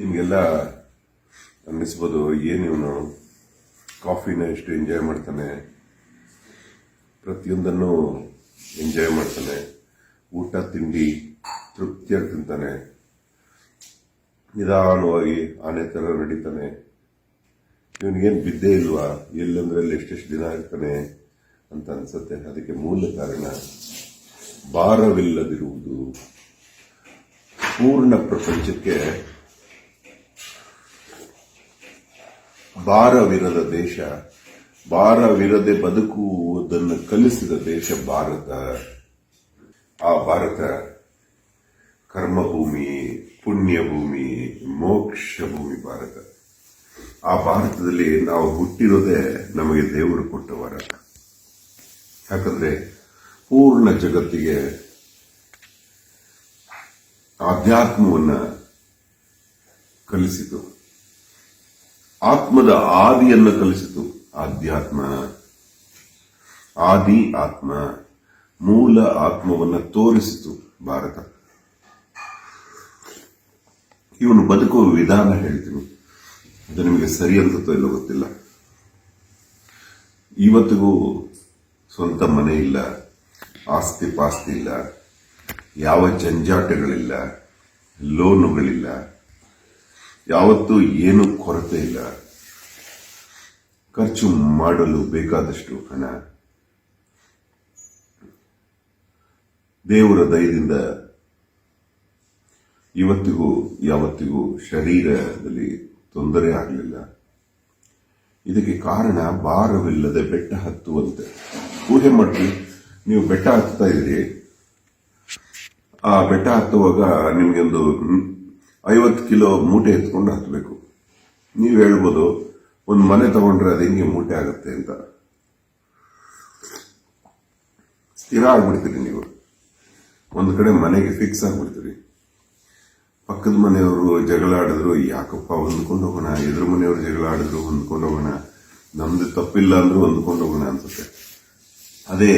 ನಿಮಗೆಲ್ಲ ಅನ್ನಿಸ್ಬೋದು, ಏನು ಇವನು? ಕಾಫಿನ ಎಷ್ಟು ಎಂಜಾಯ್ ಮಾಡ್ತಾನೆ. ಪ್ರತಿಯೊಂದನ್ನು ಎಂಜಾಯ್ ಮಾಡ್ತಾನೆ. ಊಟ, ತಿಂಡಿ ತೃಪ್ತಿಯಾಗಿ ತಿಂತಾನೆ. ನಿಧಾನವಾಗಿ ಆನೆ ಥರ ನಡೀತಾನೆ. ಇವನಿಗೇನು ಬಿದ್ದೇ ಇಲ್ವಾ? ಎಲ್ಲಂದ್ರಲ್ಲಿ ಎಷ್ಟೆಷ್ಟು ದಿನ ಇರ್ತಾನೆ ಅಂತ ಅನ್ಸುತ್ತೆ. ಅದಕ್ಕೆ ಮೂಲ ಕಾರಣ, ಭಾರವಿಲ್ಲದಿರುವುದು. ಪೂರ್ಣ ಪ್ರಪಂಚಕ್ಕೆ ಭಾರವಿರದ ದೇಶ, ಭಾರವಿರದೆ ಬದುಕುವುದನ್ನು ಕಲಿಸಿದ ದೇಶ ಭಾರತ. ಆ ಭಾರತ ಕರ್ಮಭೂಮಿ, ಪುಣ್ಯಭೂಮಿ ಮೋಕ್ಷ ಭೂಮಿ ಭಾರತ. ಆ ಭಾರತದಲ್ಲಿ ನಾವು ಹುಟ್ಟಿರೋದೇ ನಮಗೆ ದೇವರು ಕೊಟ್ಟ ವರ. ಯಾಕಂದ್ರೆ ಪೂರ್ಣ ಜಗತ್ತಿಗೆ ಆಧ್ಯಾತ್ಮವನ್ನು ಕಲಿಸಿತು ಆತ್ಮದ ಆದಿಯನ್ನು ಕಲಿಸಿತು ಆಧ್ಯಾತ್ಮ. ಆದಿ ಆತ್ಮ ಮೂಲ ಆತ್ಮವನ್ನ ತೋರಿಸಿತು ಭಾರತ. ಇವನು ಬದುಕುವ ವಿಧಾನ ಹೇಳ್ತೀನಿ. ಅದು ನಿಮಗೆ ಸರಿ ಅನ್ಸುತ್ತೋ ಇಲ್ಲೋ ಗೊತ್ತಿಲ್ಲ. ಇವತ್ತಿಗೂ ಸ್ವಂತ ಮನೆ ಇಲ್ಲ, ಆಸ್ತಿ ಪಾಸ್ತಿ ಇಲ್ಲ, ಯಾವ ಜಂಜಾಟಗಳಿಲ್ಲ, ಲೋನುಗಳಿಲ್ಲ. ಯಾವತ್ತೂ ಏನು ಕೊರತೆ ಇಲ್ಲ. ಖರ್ಚು ಮಾಡಲು ಬೇಕಾದಷ್ಟು ಹಣ. ದೇವರ ದಯದಿಂದ ಇವತ್ತಿಗೂ ಯಾವತ್ತಿಗೂ ಶರೀರದಲ್ಲಿ ತೊಂದರೆ ಆಗಲಿಲ್ಲ. ಇದಕ್ಕೆ ಕಾರಣ ಭಾರವಿಲ್ಲದೆ ಬೆಟ್ಟ ಹತ್ತುವಂತೆ. ಊಹೆ ಮಾಡಿ ನೀವು ಬೆಟ್ಟ ಹತ್ತಾ ಇದ್ದೀರಿ. ಆ ಬೆಟ್ಟ ಹತ್ತುವಾಗ ನಿಮ್ಗೆ ಒಂದು ಐವತ್ತು ಕಿಲೋ ಮೂಟೆ ಎತ್ಕೊಂಡು ಹತ್ತಬೇಕು ನೀವು ಹೇಳ್ಬೋದು, ಒಂದು ಮನೆ ತಗೊಂಡ್ರೆ ಅದು ಹೆಂಗೆ ಮೂಟೆ ಆಗುತ್ತೆ ಅಂತ. ಸ್ಥಿರ ಆಗ್ಬಿಡ್ತೀರಿ ನೀವು. ಒಂದು ಕಡೆ ಮನೆಗೆ ಫಿಕ್ಸ್ ಆಗ್ಬಿಡ್ತೀರಿ. ಪಕ್ಕದ ಮನೆಯವರು ಜಗಳ ಆಡಿದ್ರು, ಯಾಕಪ್ಪ ಹೊಂದ್ಕೊಂಡು ಹೋಗೋಣ? ಎದುರು ಮನೆಯವರು ಜಗಳ ಆಡಿದ್ರು, ಹೊಂದ್ಕೊಂಡು ಹೋಗೋಣ. ನಮ್ದು ತಪ್ಪಿಲ್ಲ ಅಂದ್ರೂ ಹೊಂದ್ಕೊಂಡು ಹೋಗೋಣ ಅನ್ಸುತ್ತೆ. ಅದೇ,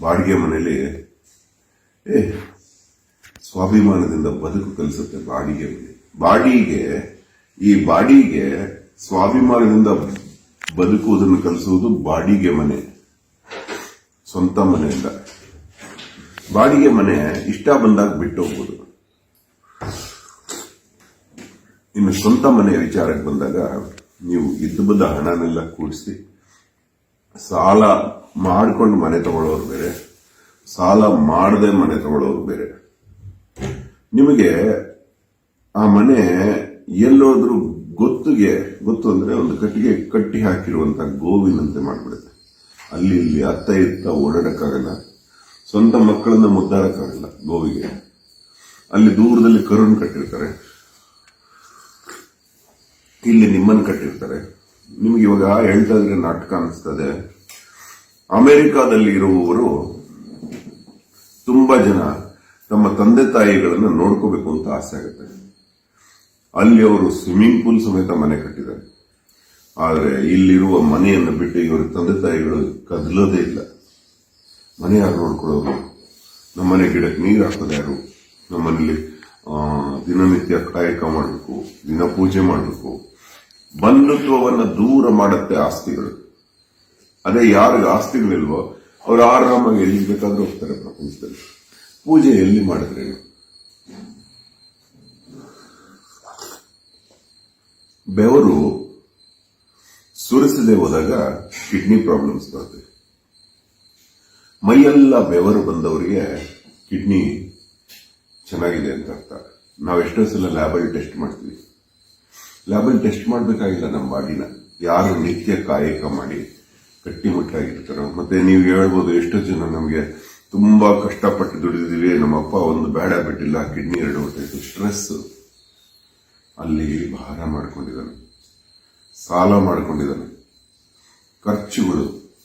ಬಾಡಿಗೆ ಮನೇಲಿ, ಏ ಸ್ವಾಭಿಮಾನದಿಂದ ಬದುಕು ಕಲಿಸುತ್ತೆ ಬಾಡಿಗೆ. ಬಾಡಿಗೆ, ಈ ಬಾಡಿಗೆ ಸ್ವಾಭಿಮಾನದಿಂದ ಬದುಕುವುದನ್ನು ಕಲಿಸುವುದು ಬಾಡಿಗೆ ಮನೆ. ಸ್ವಂತ ಮನೆಯಿಂದ. ಬಾಡಿಗೆ ಮನೆ ಇಷ್ಟ ಬಂದಾಗ ಬಿಟ್ಟು ಹೋಗ್ಬೋದು. ಇನ್ನು ಸ್ವಂತ ಮನೆಯ ವಿಚಾರಕ್ಕೆ ಬಂದಾಗ ನೀವು ಇದ್ದು ಬಂದ ಹಣನೆಲ್ಲ ಕೂಡಿಸಿ ಸಾಲ ಮಾಡಿಕೊಂಡು ಮನೆ ತಗೊಳ್ಳೋರು ಬೇರೆ, ಸಾಲ ಮಾಡದೆ ಮನೆ ತಗೊಳ್ಳೋರು ಬೇರೆ. ನಿಮಗೆ ಆ ಮನೆ ಎಲ್ಲೋದ್ರೂ ಗೊತ್ತಿಗೆ, ಗೊತ್ತು ಅಂದ್ರೆ ಒಂದು ಕಟ್ಟಿಗೆ ಕಟ್ಟಿ ಹಾಕಿರುವಂತ ಗೋವಿನಂತೆ ಮಾಡ್ಬಿಡುತ್ತೆ. ಅಲ್ಲಿ ಇಲ್ಲಿ ಅತ್ತ ಇತ್ತ ಓಡಾಡಕ್ಕಾಗಲ್ಲ. ಸ್ವಂತ ಮಕ್ಕಳನ್ನ ಮುದ್ದಾಡಕ್ಕಾಗಲ್ಲ ಗೋವಿಗೆ. ಅಲ್ಲಿ ದೂರದಲ್ಲಿ ಕರುಣ್ ಕಟ್ಟಿರ್ತಾರೆ. ಇಲ್ಲಿ ನಿಮ್ಮನ್ನು ಕಟ್ಟಿರ್ತಾರೆ. ನಿಮ್ಗೆ ಇವಾಗ ಹೇಳ್ತಾ ಇದ್ರೆ ನಾಟಕ ಅನಿಸ್ತದೆ. ಅಮೆರಿಕಾದಲ್ಲಿ ಇರುವವರು ತುಂಬಾ ಜನ ತಮ್ಮ ತಂದೆ ತಾಯಿಗಳನ್ನ ನೋಡ್ಕೋಬೇಕು ಅಂತ ಆಸೆ ಆಗುತ್ತೆ. ಅಲ್ಲಿ ಅವರು ಸ್ವಿಮ್ಮಿಂಗ್ ಪೂಲ್ ಸಮೇತ ಮನೆ ಕಟ್ಟಿದ್ದಾರೆ. ಆದರೆ ಇಲ್ಲಿರುವ ಮನೆಯನ್ನು ಬಿಟ್ಟು ಇವರ ತಂದೆ ತಾಯಿಗಳು ಕದಲೋದೇ ಇಲ್ಲ. ಮನೆ ಯಾರು ನೋಡ್ಕೊಳ್ಳೋರು? ನಮ್ಮನೆ ಗಿಡಕ್ಕೆ ನೀರು ಹಾಕೋದು ಯಾರು? ನಮ್ಮನೇಲಿ ದಿನನಿತ್ಯ ಕಾಯಕ ಮಾಡಬೇಕು, ದಿನ ಪೂಜೆ ಮಾಡಬೇಕು. ಬಂಧುತ್ವವನ್ನು ದೂರ ಮಾಡುತ್ತೆ ಆಸ್ತಿಗಳು. ಅದೇ ಯಾರಿಗೆ ಆಸ್ತಿಗಳಿಲ್ವೋ, ಅವ್ರು ಆರಾಮಾಗಿ ಎಲ್ಲಿ ಬೇಕಾದ್ರೂ ಹೋಗ್ತಾರೆ ಪ್ರಪಂಚದಲ್ಲಿ. ಪೂಜೆ ಎಲ್ಲಿ ಮಾಡಿದ್ರೇನು ಬೆವರು ಸುರಿಸದೆ ಹೋದಾಗ ಕಿಡ್ನಿ ಪ್ರಾಬ್ಲಮ್ಸ್ ಬರುತ್ತೆ. ಮೈಯೆಲ್ಲ ಬೆವರು ಬಂದವರಿಗೆ ಕಿಡ್ನಿ ಚೆನ್ನಾಗಿದೆ ಅಂತ ಅರ್ಥ. ನಾವು ಎಷ್ಟೋ ಸಲ ಲ್ಯಾಬಲ್ ಟೆಸ್ಟ್ ಮಾಡ್ತೀವಿ. ಲ್ಯಾಬಲ್ ಟೆಸ್ಟ್ ಮಾಡಬೇಕಾಗಿಲ್ಲ ನಮ್ಮ ಬಾಡಿನ. ಯಾರು ನಿತ್ಯ ಕಾಯಕ ಮಾಡಿ ಗಟ್ಟಿಮುಟ್ಟಾಗಿರ್ತಾರೋ, ಮತ್ತೆ ನೀವು ಹೇಳ್ಬೋದು ಎಷ್ಟೋ ಜನ ನಮಗೆ ತುಂಬಾ ಕಷ್ಟಪಟ್ಟು ದುಡಿದಿದ್ದೀವಿ. ನಮ್ಮಪ್ಪ ಒಂದು ಬೇಡ ಬಿಟ್ಟಿಲ್ಲ, ಕಿಡ್ನಿ ಎರಡು ಹೊಟ್ಟೆ ಸ್ಟ್ರೆಸ್ ಅಲ್ಲಿ ಭಾರ ಮಾಡ್ಕೊಂಡಿದ್ದಾನೆ. ಸಾಲ ಮಾಡ್ಕೊಂಡಿದ್ದಾನೆ. ಖರ್ಚುಗಳು,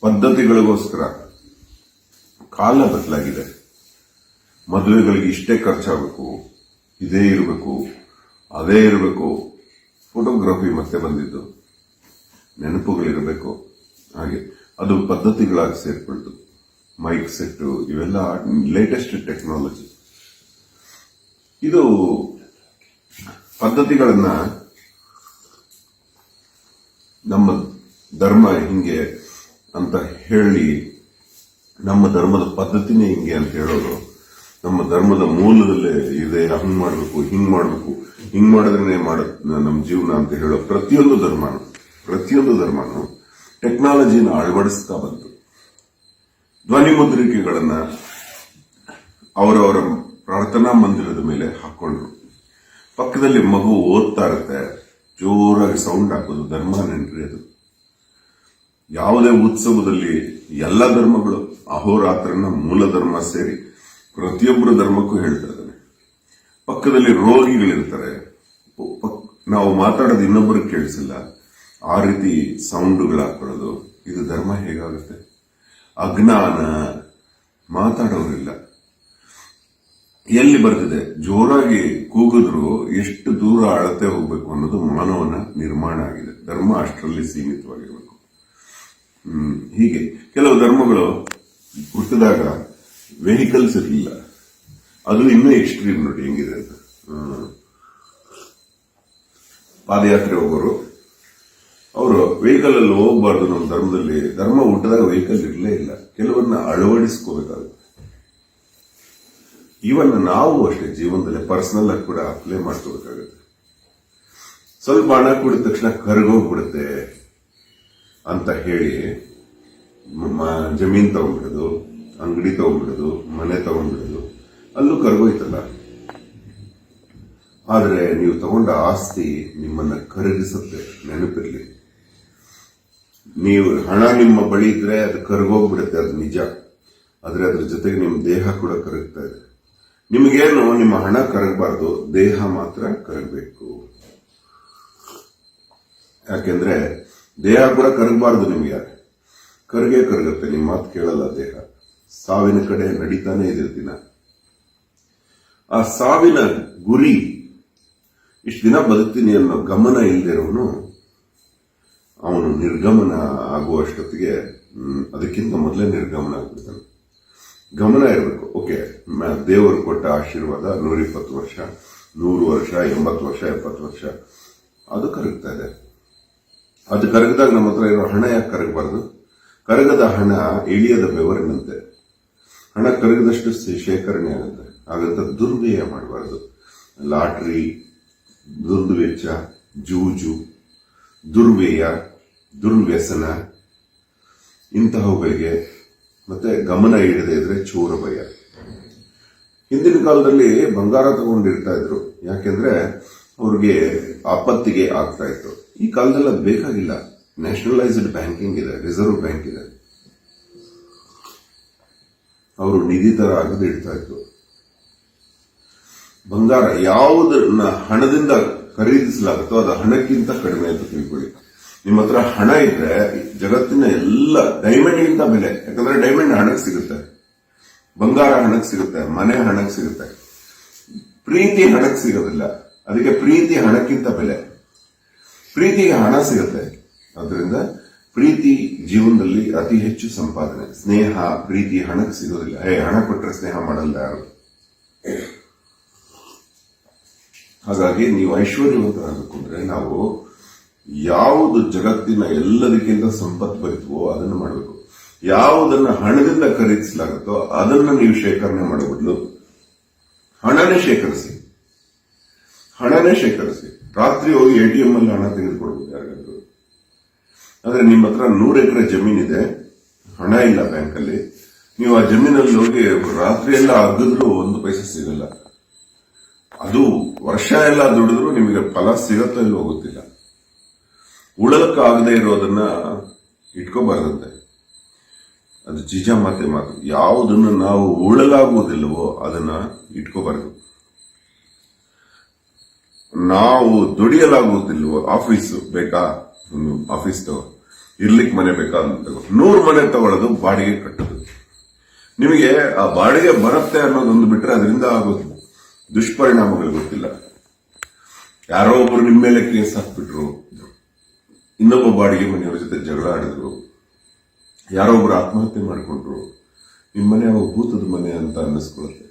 ಪದ್ಧತಿಗಳಿಗೋಸ್ಕರ ಕಾಲ ಬದಲಾಗಿದೆ. ಮದುವೆಗಳಿಗೆ ಇಷ್ಟೇ ಖರ್ಚಾಗಬೇಕು. ಇದೇ ಇರಬೇಕು, ಅದೇ ಇರಬೇಕು. ಫೋಟೋಗ್ರಫಿ ಮತ್ತೆ ಬಂದಿದ್ದು. ನೆನಪುಗಳಿರಬೇಕು. ಹಾಗೆ. ಅದು ಪದ್ಧತಿಗಳಾಗಿ ಸೇರ್ಕೊಳ್ತು. ಮೈಕ್ ಸೆಟ್ಟು ಇವೆಲ್ಲ ಲೇಟೆಸ್ಟ್ ಟೆಕ್ನಾಲಜಿ ಇದು ಪದ್ಧತಿಗಳನ್ನ ನಮ್ಮ ಧರ್ಮ ಹಿಂಗೆ ಅಂತ ಹೇಳಿ, ನಮ್ಮ ಧರ್ಮದ ಪದ್ಧತಿನೇ ಹಿಂಗೆ ಅಂತ ಹೇಳೋದು, ನಮ್ಮ ಧರ್ಮದ ಮೂಲದಲ್ಲೇ ಇದೆ ಹಂಗ್ ಮಾಡಬೇಕು, ಹಿಂಗ್ ಮಾಡಬೇಕು. ಹಿಂಗ್ ಮಾಡಿದ್ರೆ ಮಾಡ, ನಮ್ಮ ಜೀವನ ಅಂತ ಹೇಳೋ ಪ್ರತಿಯೊಂದು ಧರ್ಮನು ಪ್ರತಿಯೊಂದು ಧರ್ಮನು ಟೆಕ್ನಾಲಜಿನ ಅಳವಡಿಸ್ತಾ ಬಂತು. ಧ್ವನಿ ಮುದ್ರಿಕೆಗಳನ್ನ ಅವರವರ ಪ್ರಾರ್ಥನಾ ಮಂದಿರದ ಮೇಲೆ ಹಾಕೊಂಡ್ರು. ಪಕ್ಕದಲ್ಲಿ ಮಗು ಓದ್ತಾ ಇರುತ್ತೆ. ಜೋರಾಗಿ ಸೌಂಡ್ ಹಾಕೋದು, ಧರ್ಮ ನೆನ್ರಿ ಅದು. ಯಾವುದೇ ಉತ್ಸವದಲ್ಲಿ ಎಲ್ಲ ಧರ್ಮಗಳು ಅಹೋರಾತ್ರನ ಮೂಲ ಧರ್ಮ ಸೇರಿ ಪ್ರತಿಯೊಬ್ಬರ ಧರ್ಮಕ್ಕೂ ಹೇಳ್ತಾ ಇದ್ದಾನೆ. ಪಕ್ಕದಲ್ಲಿ ರೋಗಿಗಳಿರ್ತಾರೆ. ನಾವು ಮಾತಾಡೋದು ಇನ್ನೊಬ್ಬರಿಗೆ ಕೇಳಿಸಿಲ್ಲ. ಆ ರೀತಿ ಸೌಂಡ್ಗಳು ಹಾಕೊಳ್ಳೋದು, ಇದು ಧರ್ಮ ಹೇಗಾಗುತ್ತೆ? ಅಜ್ಞಾನ ಮಾತಾಡೋರಿಲ್ಲ. ಎಲ್ಲಿ ಬರ್ತಿದೆ? ಜೋರಾಗಿ ಕೂಗಿದ್ರು ಎಷ್ಟು ದೂರ ಅಳತೆ ಹೋಗ್ಬೇಕು ಅನ್ನೋದು ಮಾನವನ ನಿರ್ಮಾಣ ಆಗಿದೆ. ಧರ್ಮ ಅಷ್ಟರಲ್ಲಿ ಸೀಮಿತವಾಗಿರಬೇಕು. ಹೀಗೆ. ಕೆಲವು ಧರ್ಮಗಳು ಹುಟ್ಟಿದಾಗ ವೆಹಿಕಲ್ಸ್ ಇರಲಿಲ್ಲ. ಅದು ಇನ್ನೂ ಎಕ್ಸ್ಟ್ರೀಮ್ ನೋಡಿ ಹೆಂಗಿದೆ ಅಂತ. ಪಾದಯಾತ್ರೆ ಹೋಗೋರು ವೆಹಿಕಲ್ ಅಲ್ಲಿ ಹೋಗಬಾರ್ದು ನಮ್ಮ ಧರ್ಮದಲ್ಲಿ. ಧರ್ಮ ಹುಟ್ಟಿದಾಗ ವೆಹಿಕಲ್ ಇರಲೇ ಇಲ್ಲ. ಕೆಲವನ್ನ ಅಳವಡಿಸ್ಕೋಬೇಕಾಗುತ್ತೆ. ಇವನ್ ನಾವು ಅಷ್ಟೇ ಜೀವನದಲ್ಲಿ ಪರ್ಸನಲ್ ಆಗಿ ಕೂಡ ಅಪ್ಲೈ ಮಾಡ್ಕೋಬೇಕಾಗುತ್ತೆ. ಸ್ವಲ್ಪ ಹಣ ಕುಡಿದ ತಕ್ಷಣ ಕರ್ಗೋಗ್ಬಿಡುತ್ತೆ ಅಂತ ಹೇಳಿ ಜಮೀನ್ ತಗೊಂಡ್ಬಿಡೋದು, ಅಂಗಡಿ ತಗೊಂಡ್ಬಿಡೋದು, ಮನೆ ತಗೊಂಡ್ಬಿಡೋದು, ಅಲ್ಲೂ ಕರಗೋಯ್ತಲ್ಲ. ಆದರೆ ನೀವು ತಗೊಂಡ ಆಸ್ತಿ ನಿಮ್ಮನ್ನ ಕರಗಿಸುತ್ತೆ, ನೆನಪಿರ್ಲಿ. ನೀವು ಹಣ ನಿಮ್ಮ ಬಳಿ ಇದ್ರೆ ಅದು ಕರಗೋಗ್ಬಿಡುತ್ತೆ, ಅದು ನಿಜ. ಆದ್ರೆ ಅದ್ರ ಜೊತೆಗೆ ನಿಮ್ಮ ದೇಹ ಕೂಡ ಕರಗ್ತಾ ಇದೆ. ನಿಮಗೇನು ನಿಮ್ಮ ಹಣ ಕರಗಬಾರ್ದು, ದೇಹ ಮಾತ್ರ ಕರಗಬೇಕು. ಯಾಕೆಂದ್ರೆ ದೇಹ ಕೂಡ ಕರಗಬಾರ್ದು ನಿಮಗೆ. ಕರಗೆ ಕರಗುತ್ತೆ ನಿಮ್ಮ ಮಾತು ಕೇಳಲ್ಲ ದೇಹ. ಸಾವಿನ ಕಡೆ ನಡೀತಾನೆ ಇದೆ ದಿನ. ಆ ಸಾವಿನ ಗುರಿ, ಇಷ್ಟು ದಿನ ಬದುಕ್ತೀನಿ ಅನ್ನೋ ಗಮನ ಇಲ್ದಿರೋನು ಅವನು ನಿರ್ಗಮನ ಆಗುವಷ್ಟೊತ್ತಿಗೆ ಅದಕ್ಕಿಂತ ಮೊದಲೇ ನಿರ್ಗಮನ ಆಗ್ಬಿಡ್ತಾನೆ. ಗಮನ ಇರಬೇಕು. ಓಕೆ ದೇವರು ಕೊಟ್ಟ ಆಶೀರ್ವಾದ ನೂರಿಪ್ಪತ್ತು ವರ್ಷ, ನೂರು ವರ್ಷ, ಎಂಬತ್ತು ವರ್ಷ, ಎಪ್ಪತ್ತು ವರ್ಷ. ಅದು ಕರಗ್ತಾ ಇದೆ. ಅದು ಕರಗದಾಗ ನಮ್ಮ ಹತ್ರ ಇರೋ ಹಣ ಯಾಕೆ ಕರಗಬಾರ್ದು? ಕರಗದ ಹಣ ಇಳಿಯದ ಬೆವರಿನಂತೆ. ಹಣ ಕರಗದಷ್ಟು ಶೇಖರಣೆ ಆಗುತ್ತೆ. ಹಾಗಂತ ದುರ್ವ್ಯಯ ಮಾಡಬಾರ್ದು. ಲಾಟ್ರಿ ದುರ್ವೆಚ್ಚ ಜೂಜು, ದುರ್ವ್ಯಯ ದುರ್ವ್ಯಸನ, ಇಂತಹವುಗಳಿಗೆ ಮತ್ತೆ ಗಮನ ಇಡದೇ ಇದ್ರೆ ಚೋರ ಭಯ. ಹಿಂದಿನ ಕಾಲದಲ್ಲಿ ಬಂಗಾರ ತಗೊಂಡಿರ್ತಾ ಇದ್ರು. ಯಾಕೆಂದ್ರೆ ಅವ್ರಿಗೆ ಆಪತ್ತಿಗೆ ಆಗ್ತಾ ಇತ್ತು. ಈ ಕಾಲದಲ್ಲ ಬೇಕಾಗಿಲ್ಲ. ನ್ಯಾಷನಲೈಸ್ಡ್ ಬ್ಯಾಂಕಿಂಗ್ ಇದೆ, ರಿಸರ್ವ್ ಬ್ಯಾಂಕ್ ಇದೆ. ಅವರು ನಿಧಿ ತರ ಆಗದೆ ಇಡ್ತಾ ಇತ್ತು ಬಂಗಾರ ಯಾವುದನ್ನ ಹಣದಿಂದ ಖರೀದಿಸಲಾಗುತ್ತೋ ಅದು ಹಣಕ್ಕಿಂತ ಕಡಿಮೆ ಅಂತ ತಿಳ್ಕೊಳ್ಳಿ. ನಿಮ್ಮ ಹತ್ರ ಹಣ ಇದ್ರೆ ಜಗತ್ತಿನ ಎಲ್ಲ ಡೈಮಂಡ್ಗಿಂತ ಬೆಲೆ. ಯಾಕಂದ್ರೆ ಡೈಮಂಡ್ ಹಣಕ್ಕೆ ಸಿಗುತ್ತೆ. ಬಂಗಾರ ಹಣಕ್ಕೆ ಸಿಗುತ್ತೆ. ಮನೆ ಹಣಕ್ಕೆ ಸಿಗುತ್ತೆ. ಪ್ರೀತಿ ಹಣಕ್ಕೆ ಸಿಗೋದಿಲ್ಲ. ಅದಕ್ಕೆ ಪ್ರೀತಿ ಹಣಕ್ಕಿಂತ ಬೆಲೆ. ಪ್ರೀತಿಗೆ ಹಣ ಸಿಗುತ್ತೆ. ಅದರಿಂದ ಪ್ರೀತಿ ಜೀವನದಲ್ಲಿ ಅತಿ ಹೆಚ್ಚು ಸಂಪಾದನೆ. ಸ್ನೇಹ, ಪ್ರೀತಿ ಹಣಕ್ಕೆ ಸಿಗೋದಿಲ್ಲ. ಹೇ ಹಣ ಕೊಟ್ಟರೆ ಸ್ನೇಹ ಮಾಡಲ್ಲ ಯಾರು? ಹಾಗಾಗಿ ನೀವು ಐಶ್ವರ್ಯವಂತರಾಗಬೇಕು ಅಂದ್ರೆ ನಾವು ಯಾವುದು ಜಗತ್ತಿನ ಎಲ್ಲದಕ್ಕಿಂತ ಸಂಪತ್ತು ಬರೀತವೋ ಅದನ್ನು ಮಾಡಬೇಕು. ಯಾವುದನ್ನ ಹಣದಿಂದ ಖರೀದಿಸಲಾಗುತ್ತೋ ಅದನ್ನ ನೀವು ಶೇಖರಣೆ ಮಾಡಬಹುದು ಹಣನೇ ಶೇಖರಿಸಿ. ಹಣನೇ ಶೇಖರಿಸಿ. ರಾತ್ರಿ ಹೋಗಿ ಎಟಿಎಂ ಅಲ್ಲಿ ಹಣ ತೆಗೆದುಕೊಡ್ಬೋದು ಯಾರಿಗಾದ್ರು. ಆದ್ರೆ ನಿಮ್ಮ ಹತ್ರ ನೂರು ಎಕರೆ ಜಮೀನಿದೆ ಹಣ ಇಲ್ಲ ಬ್ಯಾಂಕಲ್ಲಿ. ನೀವು ಆ ಜಮೀನಲ್ಲಿ ಹೋಗಿ ರಾತ್ರಿ ಎಲ್ಲ ಅಗ್ಗಿದ್ರು ಒಂದು ಪೈಸೆ ಸಿಗಲ್ಲ. ಅದು ವರ್ಷ ಎಲ್ಲ ದುಡಿದ್ರು ನಿಮಗೆ ಫಲ ಸಿಗತ್ತೋ ಇಲ್ಲೋ ಗೊತ್ತಿಲ್ಲ. ಉಳಲಕ್ಕಾಗದೇ ಇರೋದನ್ನ ಇಟ್ಕೋಬಾರ್ದಂತೆ. ಅದು ಜಿಜ ಮಾತೆ ಮಾತು. ಯಾವುದನ್ನು ನಾವು ಉಳಲಾಗುವುದಿಲ್ಲವೋ ಅದನ್ನ ಇಟ್ಕೋಬಾರದು. ನಾವು ದುಡಿಯಲಾಗುವುದಿಲ್ವೋ ಆಫೀಸ್ ಬೇಕಾ? ಆಫೀಸ್ ಇರ್ಲಿಕ್ಕೆ ಮನೆ ಬೇಕಾ ಅಂತ ನೂರು ಮನೆ ತಗೊಳ್ಳೋದು ಬಾಡಿಗೆ ಕಟ್ಟೋದು. ನಿಮಗೆ ಆ ಬಾಡಿಗೆ ಬರುತ್ತೆ ಅನ್ನೋದೊಂದು ಬಿಟ್ರೆ ಅದರಿಂದ ಆಗೋ ದುಷ್ಪರಿಣಾಮಗಳು ಗೊತ್ತಿಲ್ಲ. ಯಾರೋ ಒಬ್ರು ನಿಮ್ಮ ಮೇಲೆ ಕೇಸ್ ಹಾಕ್ಬಿಟ್ರು. ಇನ್ನೊಬ್ಬ ಬಾಡಿಗೆ ಮನೆಯವರ ಜೊತೆ ಜಗಳ ಆಡಿದ್ರು. ಯಾರೋ ಒಬ್ರು ಆತ್ಮಹತ್ಯೆ ಮಾಡಿಕೊಂಡ್ರು. ನಿಮ್ಮ ಮನೆ ಅವ ಭೂತದ ಮನೆ ಅಂತ ಅನ್ನಿಸ್ಕೊಳುತ್ತೆ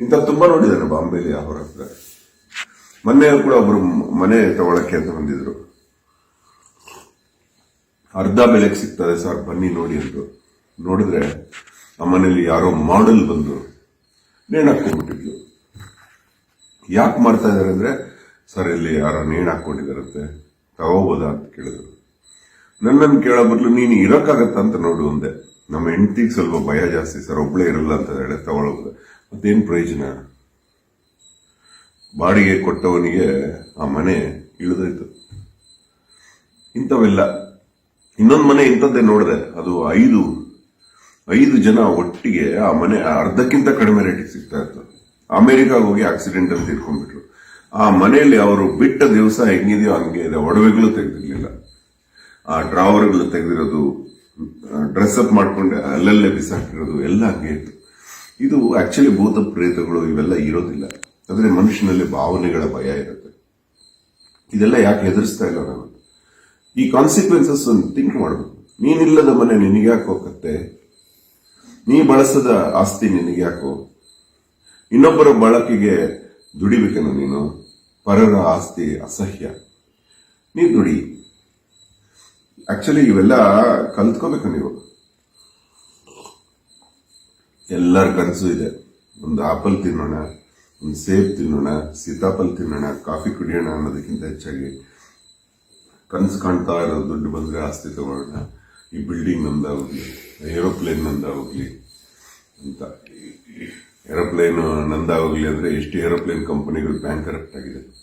ಇಂಥ ತುಂಬಾ ನೋಡಿದ್ದಾರೆ ಬಾಂಬೆಲಿ ಅವರ ಹತ್ರ. ಮೊನ್ನೆ ಕೂಡ ಒಬ್ರು ಮನೆ ತಗೊಳಕ್ಕೆ ಅಂತ ಬಂದಿದ್ರು. ಅರ್ಧ ಬೆಲೆಗೆ ಸಿಗ್ತದೆ ಸರ್, ಬನ್ನಿ ನೋಡಿ ಅಂದ್ರು. ನೋಡಿದ್ರೆ ಆ ಮನೆಯಲ್ಲಿ ಯಾರೋ ಮಾಡಲ್ ಬಂದು ನೇಣಾಕೊಂಡ್ಬಿಟ್ಟಿದ್ರು ಯಾಕೆ ಮಾಡ್ತಾ ಇದಾರೆ ಅಂದ್ರೆ, ಸರ್, ಇಲ್ಲಿ ಯಾರೋ ನೇಣು ಹಾಕೊಂಡಿದಾರಂತೆ ತಗೋಬೋದಾ ಅಂತ ಕೇಳಿದ್ರು. ನನ್ನನ್ನು ಕೇಳೋ ಬದಲು ನೀನು ಇರೋಕ್ಕಾಗತ್ತ ಅಂತ ನೋಡು ಅಂದೆ. ನಮ್ಮ ಹೆಂಡತಿಗೆ ಸ್ವಲ್ಪ ಭಯ ಜಾಸ್ತಿ, ಸರ್, ಒಬ್ಳೇ ಇರಲ್ಲ ಅಂತ ಹೇಳಿ ತಗೊಳ್ಳೋದು ಮತ್ತೇನ್ ಪ್ರಯೋಜನ? ಬಾಡಿಗೆ ಕೊಟ್ಟವನಿಗೆ ಆ ಮನೆ ಇಳಿದೋಯ್ತು. ಇಂಥವೆಲ್ಲ. ಇನ್ನೊಂದು ಮನೆ ಇಂಥದ್ದೇ ನೋಡಿದೆ, ಅದು ಐದು. ಐದು ಜನ ಒಟ್ಟಿಗೆ ಆ ಮನೆ ಅರ್ಧಕ್ಕಿಂತ ಕಡಿಮೆ ರೇಟಿಗೆ ಸಿಗ್ತಾ ಇತ್ತು. ಅಮೆರಿಕಾಗ ಹೋಗಿ ಆಕ್ಸಿಡೆಂಟ್ ಅಲ್ಲಿ ತೀರ್ಕೊಂಡ್ಬಿಟ್ರು. ಆ ಮನೆಯಲ್ಲಿ ಅವರು ಬಿಟ್ಟ ದಿವಸ ಹೆಂಗಿದೆಯೋ ಹಂಗೆ ಇದೆ. ಒಡವೆಗಳು ತೆಗೆದಿರ್ಲಿಲ್ಲ. ಆ ಡ್ರಾವರ್ಗಳು ತೆಗೆದಿರೋದು ಡ್ರೆಸ್ ಅಪ್ ಮಾಡ್ಕೊಂಡು ಅಲ್ಲಲ್ಲೇ ಬಿಸಾಕಿರೋದು ಎಲ್ಲ ಹಂಗೆ ಇತ್ತು. ಇದು ಆಕ್ಚುಲಿ ಭೂತ ಪ್ರೇತಗಳು ಇವೆಲ್ಲ ಇರೋದಿಲ್ಲ. ಆದರೆ ಮನುಷ್ಯನಲ್ಲಿ ಭಾವನೆಗಳ ಭಯ ಇರುತ್ತೆ. ಇದೆಲ್ಲ ಯಾಕೆ ಹೆದರಿಸ್ತಾ ಇಲ್ಲ ನಾನು? ಈ ಕಾನ್ಸಿಕ್ವೆನ್ಸಸ್ ಒಂದು ಥಿಂಕ್ ಮಾಡಬೇಕು. ನೀನಿಲ್ಲದ ಮನೆ ನಿನಗೆ ಯಾಕೆ ಹೋಗತ್ತೆ? ನೀ ಬಳಸದ ಆಸ್ತಿ ನಿನಗೆ ಯಾಕೋ ಇನ್ನೊಬ್ಬರ ಬಳಕೆಗೆ ದುಡಿಬೇಕೇನು ನೀನು? ಪರರ ಆಸ್ತಿ ಅಸಹ್ಯ. ನೀವು ನೋಡಿ ಆಕ್ಚುಲಿ ಇವೆಲ್ಲ ಕಲ್ತ್ಕೋಬೇಕು ನೀವು. ಎಲ್ಲರ ಕನಸು ಇದೆ. ಒಂದು ಆಪಲ್ ತಿನ್ನೋಣ, ಒಂದು ಸೇಬ್ ತಿನ್ನೋಣ, ಸೀತಾಫಲ್ ತಿನ್ನೋಣ, ಕಾಫಿ ಕುಡಿಯೋಣ ಅನ್ನೋದಕ್ಕಿಂತ ಹೆಚ್ಚಾಗಿ ಕನಸು ಕಾಣ್ತಾ ಇರೋ ದುಡ್ಡು ಬಂದರೆ ಆಸ್ತಿ ತಗೊಳ್ಳೋಣ. ಈ ಬಿಲ್ಡಿಂಗ್ ನಂದಾಗೋಗ್ಲಿ ಏರೋಪ್ಲೇನ್ ನಂದಾಗೋಗ್ಲಿ ಅಂತ. ಏರೋಪ್ಲೇನ್ ನಂದಾಗಲಿ ಅಂದ್ರೆ ಎಷ್ಟು ಏರೋಪ್ಲೇನ್ ಕಂಪನಿಗಳು ಬ್ಯಾಂಕ್ ಕರಪ್ಟ್ ಆಗಿದೆ.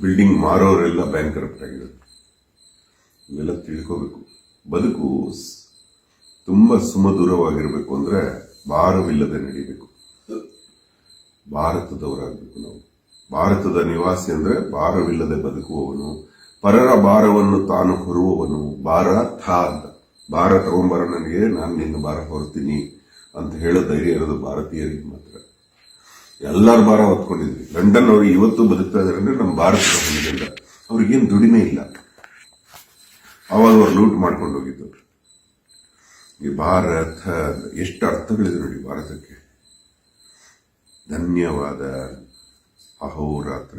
ಬಿಲ್ಡಿಂಗ್ ಮಾರೋರೆಲ್ಲ ಬ್ಯಾಂಕ್ ಕರಪ್ಟ್ ಆಗಿದೆ. ಇವೆಲ್ಲ ತಿಳ್ಕೋಬೇಕು. ಬದುಕು ತುಂಬ ತುಂಬಾ ಅಂದರೆ ಭಾರವಿಲ್ಲದೆ ನಡೀಬೇಕು. ಭಾರತದವರಾಗಬೇಕು ನಾವು. ಭಾರತದ ನಿವಾಸಿ ಅಂದ್ರೆ ಭಾರವಿಲ್ಲದೆ ಬದುಕುವವನು, ಪರರ ಭಾರವನ್ನು ತಾನು ಹೊರುವವನು, ಭಾರತ ಅಂತ. ಭಾರ ತಗೊಂಬರ ನನಗೆ ನಾನು ನಿನ್ನ ಭಾರ ಹೊರ್ತೀನಿ. ಅಂತ ಹೇಳೋ ಧೈರ್ಯ ಇರೋದು ಭಾರತೀಯರಿಗೆ ಮಾತ್ರ. ಎಲ್ಲರ ಭಾರ ಹೊತ್ಕೊಂಡಿದ್ವಿ. ಲಂಡನ್ ಅವರು ಇವತ್ತು ಬದುಕ್ತಾ ಇದಾರೆ ಅಂದ್ರೆ ನಮ್ಮ ಭಾರತ ಹೊಂದಿಲ್ಲ ಅವ್ರಿಗೇನು ದುಡಿಮೆ ಇಲ್ಲ. ಅವಾಗ ಅವ್ರು ಲೂಟ್ ಮಾಡ್ಕೊಂಡು ಹೋಗಿದ್ದು. ಈ ಭಾರತ, ಎಷ್ಟು ಅರ್ಥಗಳಿದೆ ನೋಡಿ ಭಾರತಕ್ಕೆ. ಧನ್ಯವಾದ. ಅಹೋರಾತ್ರ.